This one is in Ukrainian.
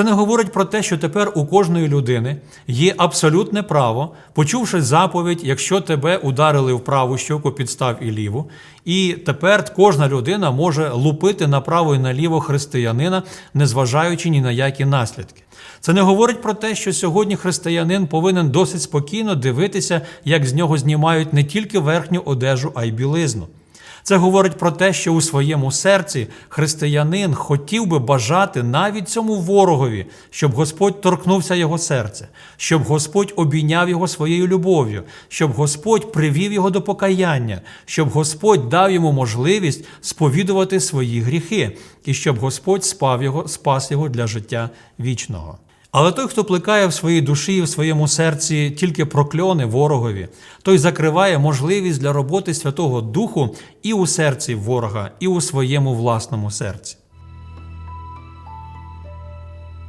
Це не говорить про те, що тепер у кожної людини є абсолютне право, почувши заповідь, якщо тебе ударили в праву щоку, підстав і ліву, і тепер кожна людина може лупити направо і наліво християнина, незважаючи ні на які наслідки. Це не говорить про те, що сьогодні християнин повинен досить спокійно дивитися, як з нього знімають не тільки верхню одежу, а й білизну. Це говорить про те, що у своєму серці християнин хотів би бажати навіть цьому ворогові, щоб Господь торкнувся його серця, щоб Господь обійняв його своєю любов'ю, щоб Господь привів його до покаяння, щоб Господь дав йому можливість сповідувати свої гріхи, і щоб Господь спав його, спас його для життя вічного. Але той, хто плекає в своїй душі і в своєму серці тільки прокльони ворогові, той закриває можливість для роботи Святого Духу і у серці ворога, і у своєму власному серці.